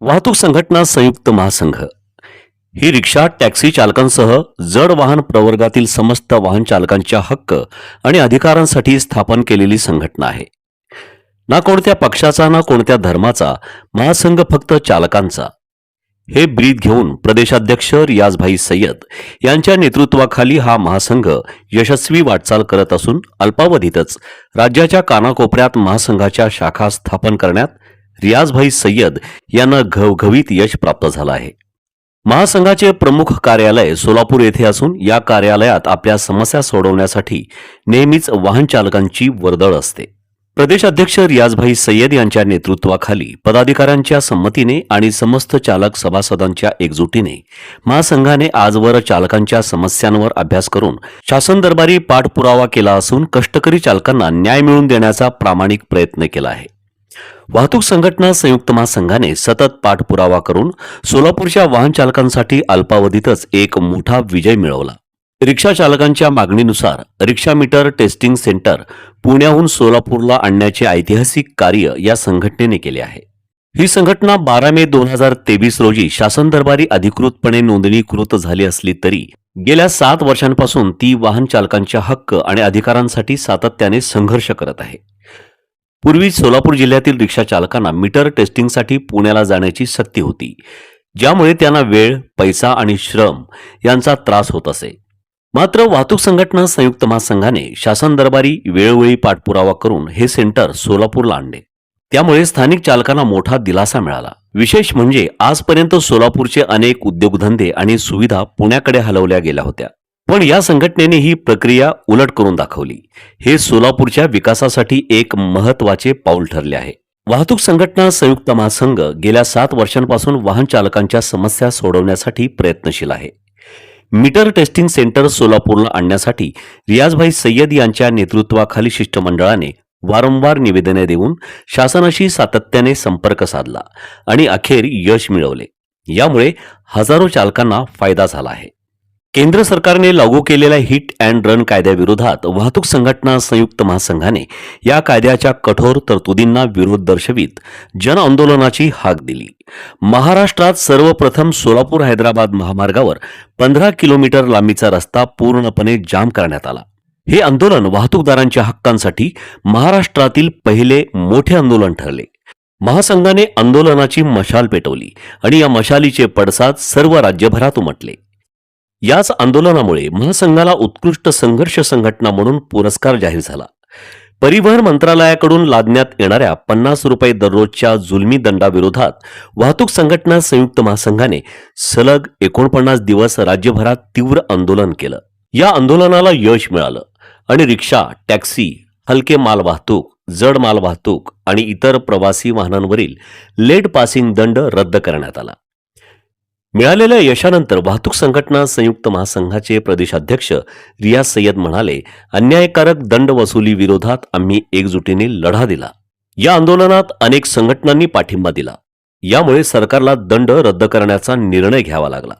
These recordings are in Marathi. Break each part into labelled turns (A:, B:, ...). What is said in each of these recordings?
A: वाहतूक संघटना संयुक्त महासंघ. ही रिक्षा टॅक्सी चालकांसह जड वाहन प्रवर्गातील समस्त वाहन चालकांच्या हक्क आणि अधिकारांसाठी स्थापन केलेली संघटना आहे. ना कोणत्या पक्षाचा ना कोणत्या धर्माचा महासंघ फक्त चालकांचा. हे ब्रीद घेऊन प्रदेशाध्यक्ष रियाजभाई सय्यद यांच्या नेतृत्वाखाली हा महासंघ यशस्वी वाटचाल करत असून अल्पावधीतच राज्याच्या कानाकोपऱ्यात महासंघाच्या शाखा स्थापन करण्यात रियाजभाई सय्यद यांना घवघवीत यश प्राप्त झालं आहे. महासंघाचे प्रमुख कार्यालय सोलापूर येथे असून या कार्यालयात आपल्या समस्या सोडवण्यासाठी नेहमीच वाहन चालकांची वर्दळ असते. प्रदेशाध्यक्ष रियाजभाई सय्यद यांच्या नेतृत्वाखाली पदाधिकाऱ्यांच्या संमतीने आणि समस्त चालक सभासदांच्या एकजुटीने महासंघाने आजवर चालकांच्या समस्यांवर अभ्यास करून शासन दरबारी पाठपुरावा केला असून कष्टकरी चालकांना न्याय मिळवून देण्याचा प्रामाणिक प्रयत्न केला आहे. वाहतूक संघटना संयुक्त महासंघाने सतत पाठपुरावा करून सोलापूरच्या वाहन चालकांसाठी अल्पावधीतच एक मोठा विजय मिळवला. रिक्षा चालकांच्या मागणीनुसार रिक्षा मीटर टेस्टिंग सेंटर पुण्याहून सोलापूरला आणण्याचे ऐतिहासिक कार्य या संघटनेने केले आहे. ही संघटना बारा मे दोन हजार तेवीस रोजी शासन दरबारी अधिकृतपणे नोंदणीकृत झाली असली तरी गेल्या सात वर्षांपासून ती वाहन चालकांच्या हक्क आणि अधिकारांसाठी सातत्याने संघर्ष करत आहे. पूर्वी सोलापूर जिल्ह्यातील रिक्षा चालकांना मीटर टेस्टिंगसाठी पुण्याला जाण्याची सक्ती होती ज्यामुळे त्यांना वेळ पैसा आणि श्रम यांचा त्रास होत असे. मात्र वाहतूक संघटना संयुक्त महासंघाने शासन दरबारी वेळोवेळी पाठपुरावा करून हे सेंटर सोलापूरला आणले. त्यामुळे स्थानिक चालकांना मोठा दिलासा मिळाला. विशेष म्हणजे आजपर्यंत सोलापूरचे अनेक उद्योगधंदे आणि सुविधा पुण्याकडे हलवल्या गेल्या होत्या. पण या संघटनेने ही प्रक्रिया उलट करून दाखवली. हे सोलापूरच्या विकासासाठी एक महत्त्वाचे पाऊल ठरले आहे. वाहतूक संघटना संयुक्त महासंघ गेल्या सात वर्षांपासून वाहन चालकांच्या समस्या सोडवण्यासाठी प्रयत्नशील आहे. मीटर टेस्टिंग सेंटर सोलापूरला आणण्यासाठी रियाजभाई सय्यद यांच्या नेतृत्वाखाली शिष्टमंडळाने वारंवार निवेदने देऊन शासनाशी सातत्याने संपर्क साधला आणि अखेर यश मिळवले. यामुळे हजारो चालकांना फायदा झाला आहे. केंद्र सरकारने लागू केलेल्या हिट अँड रन कायद्याविरोधात वाहतूक संघटना संयुक्त महासंघाने या कायद्याच्या कठोर तरतुदींना विरोध दर्शवित जन आंदोलनाची हाक दिली. महाराष्ट्रात सर्वप्रथम सोलापूर हैदराबाद महामार्गावर पंधरा किलोमीटर लांबीचा रस्ता पूर्णपणे जाम करण्यात आला. हे आंदोलन वाहतूकदारांच्या हक्कांसाठी महाराष्ट्रातील पहिले मोठे आंदोलन ठरले. महासंघाने आंदोलनाची मशाल पेटवली आणि या मशालीचे पडसाद सर्व राज्यभरात उमटले. याच आंदोलनामुळे महासंघाला उत्कृष्ट संघर्ष संघटना म्हणून पुरस्कार जाहीर झाला. परिवहन मंत्रालयाकडून लादण्यात येणाऱ्या पन्नास रुपये दररोजच्या जुलमी दंडाविरोधात वाहतूक संघटना संयुक्त महासंघाने सलग एकोणपन्नास दिवस राज्यभरात तीव्र आंदोलन केलं. या आंदोलनाला यश मिळालं आणि रिक्षा टॅक्सी हलके माल वाहतूक जड माल वाहतूक आणि इतर प्रवासी वाहनांवरील लेट पासिंग दंड रद्द करण्यात आला. मिळालेल्या यशानंतर वाहतूक संघटना संयुक्त महासंघाचे प्रदेशाध्यक्ष रियाज सय्यद म्हणाले अन्यायकारक दंड वसुली विरोधात आम्ही एकजुटीने लढा दिला. या आंदोलनात अनेक संघटनांनी पाठिंबा दिला. यामुळे सरकारला दंड रद्द करण्याचा निर्णय घ्यावा लागला.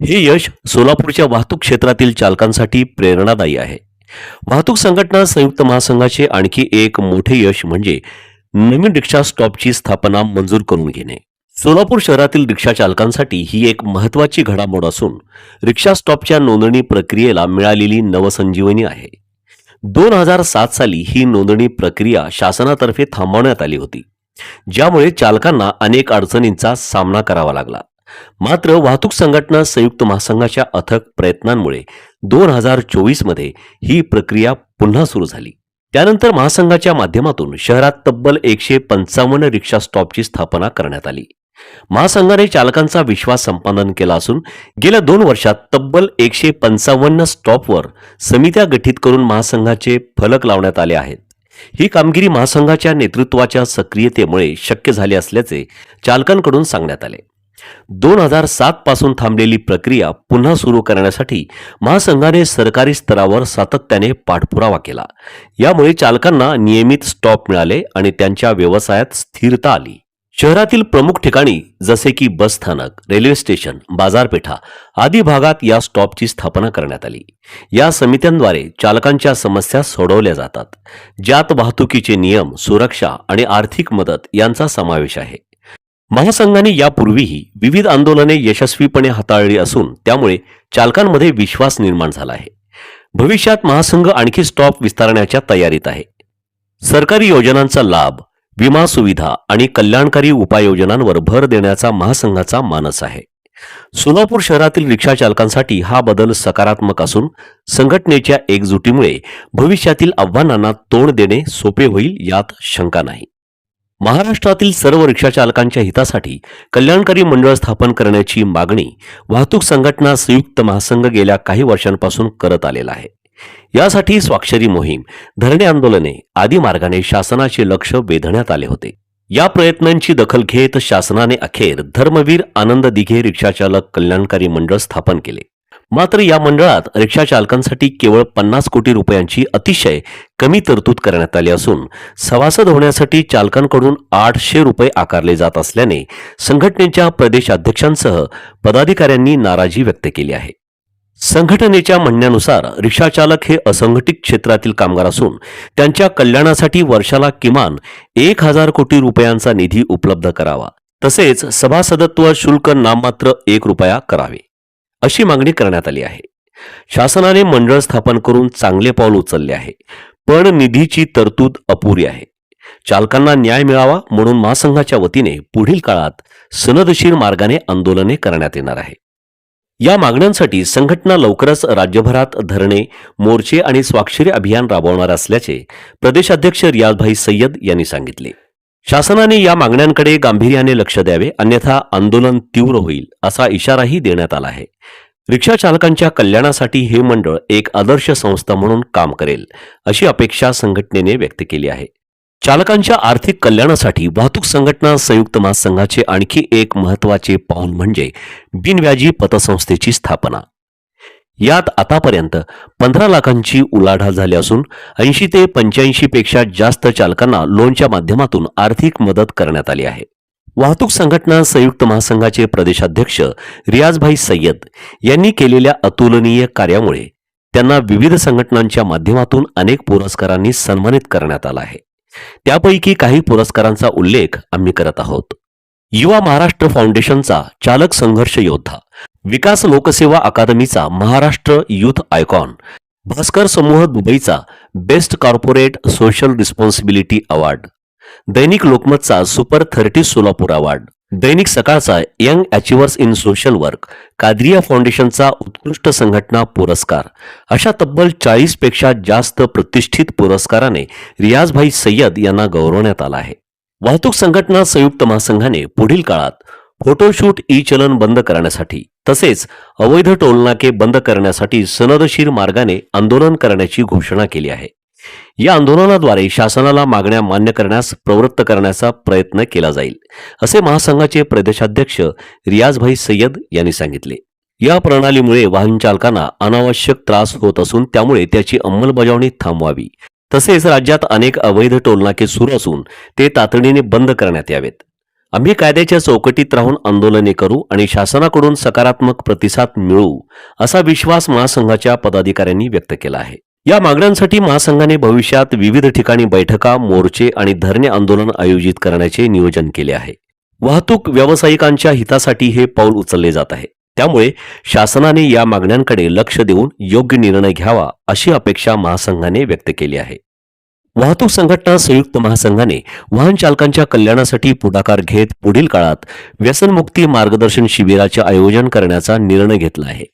A: हे यश सोलापूरच्या वाहतूक क्षेत्रातील चालकांसाठी प्रेरणादायी आहे. वाहतूक संघटना संयुक्त महासंघाचे आणखी एक मोठे यश म्हणजे नवीन रिक्षा स्टॉपची स्थापना मंजूर करून घेणे. सोलापूर शहरातील रिक्षा चालकांसाठी ही एक महत्वाची घडामोड असून रिक्षा स्टॉपच्या नोंदणी प्रक्रियेला मिळालेली नवसंजीवनी आहे. दोन हजार सात साली ही नोंदणी प्रक्रिया शासनातर्फे थांबवण्यात आली होती. ज्यामुळे चालकांना अनेक अडचणींचा सामना करावा लागला. मात्र वाहतूक संघटना संयुक्त महासंघाच्या अथक प्रयत्नांमुळे दोन हजार चोवीसमध्ये ही प्रक्रिया पुन्हा सुरू झाली. त्यानंतर महासंघाच्या माध्यमातून शहरात तब्बल एकशे पंचावन्न रिक्षा स्टॉपची स्थापना करण्यात आली. महासंघाने चालकांचा विश्वास संपादन केला असून गेल्या दोन वर्षात तब्बल एकशे पंचावन्न स्टॉपवर समित्या गठीत करून महासंघाचे फलक लावण्यात आले आहेत. ही कामगिरी महासंघाच्या नेतृत्वाच्या सक्रियतेमुळे शक्य झाली असल्याचे चालकांकडून सांगण्यात आले. दोन हजार सात पासून थांबलेली प्रक्रिया पुन्हा सुरू करण्यासाठी महासंघाने सरकारी स्तरावर सातत्याने पाठपुरावा केला. यामुळे चालकांना नियमित स्टॉप मिळाले आणि त्यांच्या व्यवसायात स्थिरता आली. शहरातील प्रमुख ठिकाणी जसे की बस स्थानक रेल्वे स्टेशन बाजारपेठा आदी भागात या स्टॉपची स्थापना करण्यात आली. या समित्यांद्वारे चालकांच्या समस्या सोडवल्या जातात. ज्यात वाहतुकीचे नियम सुरक्षा आणि आर्थिक मदत यांचा समावेश आहे. महासंघाने यापूर्वीही विविध आंदोलने यशस्वीपणे हाताळली असून त्यामुळे चालकांमध्ये विश्वास निर्माण झाला आहे. भविष्यात महासंघ आणखी स्टॉप विस्तारण्याच्या तयारीत आहे. सरकारी योजनांचा लाभ विमा सुविधा आणि कल्याणकारी उपाययोजनांवर भर देण्याचा महासंघाचा मानस आहे. सोलापूर शहरातील रिक्षा चालकांसाठी हा बदल सकारात्मक असून संघटनेच्या एकजुटीमुळे भविष्यातील आव्हानांना तोंड देणे सोपे होईल यात शंका नाही. महाराष्ट्रातील सर्व रिक्षा चालकांच्या हितासाठी कल्याणकारी मंडळ स्थापन करण्याची मागणी वाहतूक संघटना संयुक्त महासंघ गेल्या काही वर्षांपासून करत आलेला आहे. यासाठी स्वाक्षरी मोहीम धरणे आंदोलने आदी मार्गाने शासनाचे लक्ष वेधण्यात आले होते. या प्रयत्नांची दखल घेत शासनाने अखेर धर्मवीर आनंद दिघे रिक्षाचालक कल्याणकारी मंडळ स्थापन केले. मात्र या मंडळात रिक्षा चालकांसाठी केवळ पन्नास कोटी रुपयांची अतिशय कमी तरतूद करण्यात आली असून सभासद होण्यासाठी चालकांकडून आठशे रुपये आकारले जात असल्याने संघटनेच्या प्रदेशाध्यक्षांसह पदाधिकाऱ्यांनी नाराजी व्यक्त केली आहे. संघटनेच्या म्हणण्यानुसार रिक्षाचालक हे असंघटित क्षेत्रातील कामगार असून त्यांच्या कल्याणासाठी वर्षाला किमान एक हजार कोटी रुपयांचा निधी उपलब्ध करावा. तसेच सभासदत्व शुल्क नाममात्र एक रुपया करावे. अशी मागणी करण्यात आली आहे. शासनाने मंडळ स्थापन करून चांगले पाऊल उचलले आहे. पण निधीची तरतूद अपुरी आहे. चालकांना न्याय मिळावा म्हणून महासंघाच्या वतीने पुढील काळात सनदशीर मार्गाने आंदोलने करण्यात येणार आहे. या मागण्यांसाठी संघटना लवकरच राज्यभरात धरणे मोर्चे आणि स्वाक्षरी अभियान राबवणार असल्याचे प्रदेशाध्यक्ष रियाजभाई सय्यद यांनी सांगितले. शासनाने या मागण्यांकडे गांभीर्याने लक्ष द्यावे अन्यथा आंदोलन तीव्र होईल असा इशाराही देण्यात आला आहे. रिक्षा चालकांच्या कल्याणासाठी हे मंडळ एक आदर्श संस्था म्हणून काम करेल अशी अपेक्षा संघटनेने व्यक्त केली आहे. चालकांच्या आर्थिक कल्याणासाठी वाहतूक संघटना संयुक्त महासंघाचे आणखी एक महत्त्वाचे पाऊल म्हणजे बिनव्याजी पतसंस्थेची स्थापना. यात आतापर्यंत पंधरा लाखांची उलाढाल झाली असून ऐंशी ते पंच्याऐंशी पेक्षा जास्त चालकांना लोनच्या माध्यमातून आर्थिक मदत करण्यात आली आहे. वाहतूक संघटना संयुक्त महासंघाचे प्रदेशाध्यक्ष रियाजभाई सय्यद यांनी केलेल्या अतुलनीय कार्यामुळे त्यांना विविध संघटनांच्या माध्यमातून अनेक पुरस्कारांनी सन्मानित करण्यात आला आहे. त्यापैकी काही पुरस्कारांचा उल्लेख आम्ही करत आहोत. युवा महाराष्ट्र फाउंडेशनचा चालक संघर्ष योद्धा विकास लोकसेवा अकादमीचा महाराष्ट्र युथ आयकॉन भास्कर समूह दुबईचा best corporate social responsibility award दैनिक लोकमतचा सुपर थर्टी सोलापूर अवॉर्ड दैनिक सकाळचा young achievers in social work Kadriya फाउंडेशनचा उत्कृष्ट संघटना पुरस्कार. अशा तब्बल चाळीसपेक्षा जास्त प्रतिष्ठित पुरस्काराने रियाजभाई सय्यद यांना गौरवण्यात आला आहे. वाहतूक संघटना संयुक्त महासंघाने पुढील काळात फोटोशूट ई चलन बंद करण्यासाठी तसेच अवैध टोलनाके बंद करण्यासाठी सनदशीर मार्गाने आंदोलन करण्याची घोषणा केली आहे. या आंदोलनाद्वारे शासनाला मागण्या मान्य करण्यास प्रवृत्त करण्याचा प्रयत्न केला जाईल असे महासंघाचे प्रदेशाध्यक्ष रियाजभाई सय्यद यांनी सांगितले. या प्रणालीमुळे वाहन चालकांना अनावश्यक त्रास होत असून त्यामुळे त्याची अंमलबजावणी थांबवावी. तसेच राज्यात अनेक अवैध टोलनाके सुरू असून ते तातडीने बंद करण्यात यावेत. आम्ही कायद्याच्या चौकटीत राहून आंदोलने करू आणि शासनाकडून सकारात्मक प्रतिसाद मिळवू असा विश्वास महासंघाच्या पदाधिकाऱ्यांनी व्यक्त केला आहे. या मागण्यांसाठी महासंघाने भविष्यात विविध ठिकाणी बैठका मोर्चे आणि धरणे आंदोलन आयोजित करण्याचे नियोजन केले आहे. वाहतूक व्यावसायिकांच्या हितासाठी हे पाऊल उचलले जात आहे. त्यामुळे शासनाने या मागण्यांकडे लक्ष देऊन योग्य निर्णय घ्यावा अशी अपेक्षा महासंघाने व्यक्त केली आहे. वाहतूक संघटना संयुक्त महासंघाने वाहन चालकांच्या कल्याणासाठी पुढाकार घेत पुढील काळात व्यसनमुक्ती मार्गदर्शन शिबिराचे आयोजन करण्याचा निर्णय घेतला आहे.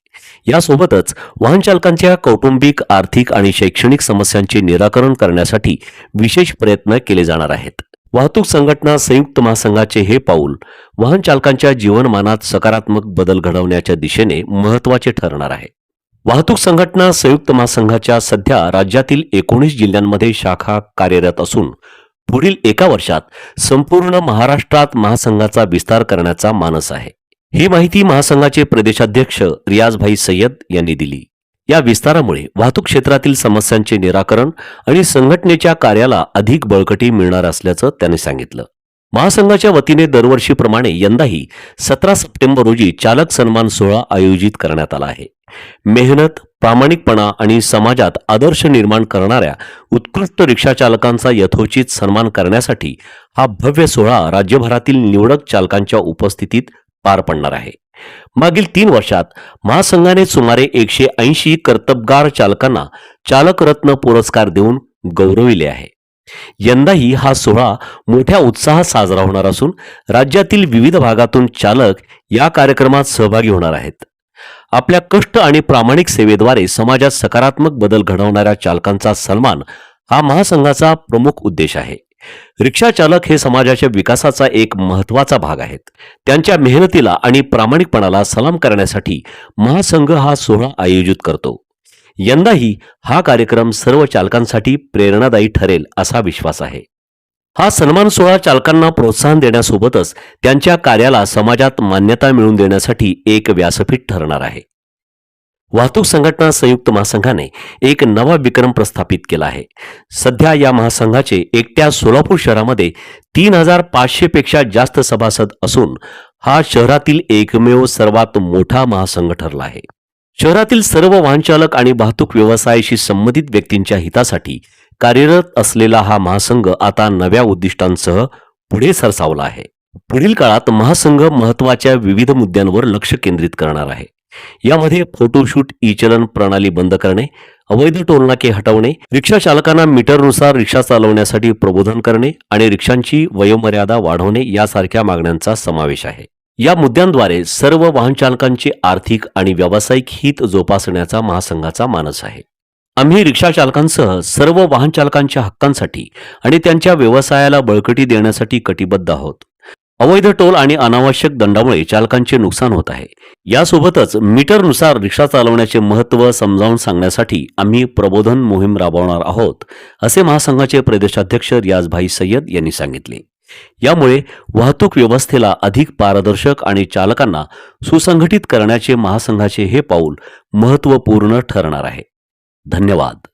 A: यासोबतच वाहनचालकांच्या कौटुंबिक आर्थिक आणि शैक्षणिक समस्यांचे निराकरण करण्यासाठी विशेष प्रयत्न केले जाणार आहेत. वाहतूक संघटना संयुक्त महासंघाचे हे पाऊल वाहन चालकांच्या जीवनमानात सकारात्मक बदल घडवण्याच्या दिशेने महत्त्वाचे ठरणार आहे. वाहतूक संघटना संयुक्त महासंघाच्या सध्या राज्यातील एकोणीस जिल्ह्यांमध्ये शाखा कार्यरत असून पुढील एका वर्षात संपूर्ण महाराष्ट्रात महासंघाचा विस्तार करण्याचा मानस आहे. ही माहिती महासंघाचे प्रदेशाध्यक्ष रियाजभाई सय्यद यांनी दिली. या विस्तारामुळे वाहतूक क्षेत्रातील समस्यांचे निराकरण आणि संघटनेच्या कार्याला अधिक बळकटी मिळणार असल्याचं त्यांनी सांगितलं. महासंघाच्या वतीने दरवर्षीप्रमाणे यंदाही सतरा सप्टेंबर रोजी चालक सन्मान सोहळा आयोजित करण्यात आला आहे. मेहनत प्रामाणिकपणा आणि समाजात आदर्श निर्माण करणाऱ्या उत्कृष्ट रिक्षा चालकांचा यथोचित सन्मान करण्यासाठी हा भव्य सोहळा राज्यभरातील निवडक चालकांच्या उपस्थितीत पार पडणार आहे. मागील तीन वर्षात महासंघाने सुमारे एकशे ऐंशी कर्तबगार चालकांना चालकरत्न पुरस्कार देऊन गौरविले आहे. यंदाही हा सोहळा मोठ्या उत्साहात साजरा होणार असून राज्यातील विविध भागातून चालक या कार्यक्रमात सहभागी होणार आहेत. आपल्या कष्ट आणि प्रामाणिक सेवेद्वारे समाजात सकारात्मक बदल घडवणाऱ्या चालकांचा सन्मान हा महासंघाचा प्रमुख उद्देश आहे. रिक्षा चालक हे समाजाच्या विकासाचा एक महत्त्वाचा भाग आहेत. त्यांच्या मेहनतीला आणि प्रामाणिकपणाला सलाम करण्यासाठी महासंघ हा सोहळा आयोजित करतो. यंदाही हा कार्यक्रम सर्व चालकांसाठी प्रेरणादायी ठरेल असा विश्वास आहे. हा सन्मान सोहळा चालकांना प्रोत्साहन देण्यासोबतच त्यांच्या कार्याला समाजात मान्यता मिळवून देण्यासाठी एक व्यासपीठ ठरणार आहे. वाहतूक संघटना संयुक्त महासंघाने एक नवा विक्रम प्रस्थापित केला आहे. सध्या या महासंघाचे एकट्या सोलापूर शहरामध्ये तीन हजार पाचशेपेक्षा जास्त सभासद असून हा शहरातील एकमेव सर्वात मोठा महासंघ ठरला आहे. शहरातील सर्व वाहनचालक आणि वाहतूक व्यवसायाशी संबंधित व्यक्तींच्या हितासाठी कार्यरत असलेला हा महासंघ आता नव्या उद्दिष्टांसह पुढे सरसावला आहे. पुढील काळात महासंघ महत्त्वाच्या विविध मुद्द्यांवर लक्ष केंद्रित करणार आहे. यामध्ये फोटोशूट ई चलन प्रणाली बंद करणे अवैध टोलनाके हटवणे रिक्षा चालकांना मीटरनुसार रिक्षा चालवण्यासाठी प्रबोधन करणे आणि रिक्षांची वयोमर्यादा वाढवणे यासारख्या मागण्यांचा समावेश आहे. या मुद्द्यांद्वारे सर्व वाहन चालकांचे आर्थिक आणि व्यावसायिक हित जोपासण्याचा महासंघाचा मानस आहे. आम्ही रिक्षा चालकांसह सर्व वाहन चालकांच्या हक्कांसाठी आणि त्यांच्या व्यवसायाला बळकटी देण्यासाठी कटिबद्ध आहोत. अवैध टोल आणि अनावश्यक दंडामुळे चालकांचे नुकसान होत आहे. यासोबतच मीटरनुसार रिक्षा चालवण्याचे महत्त्व समजावून सांगण्यासाठी आम्ही प्रबोधन मोहीम राबवणार आहोत असे महासंघाचे प्रदेशाध्यक्ष रियाजभाई सय्यद यांनी सांगितले. यामुळे वाहतूक व्यवस्थेला अधिक पारदर्शक आणि चालकांना सुसंघटित करण्याचे महासंघाचे हे पाऊल महत्त्वपूर्ण ठरणार आहे. धन्यवाद.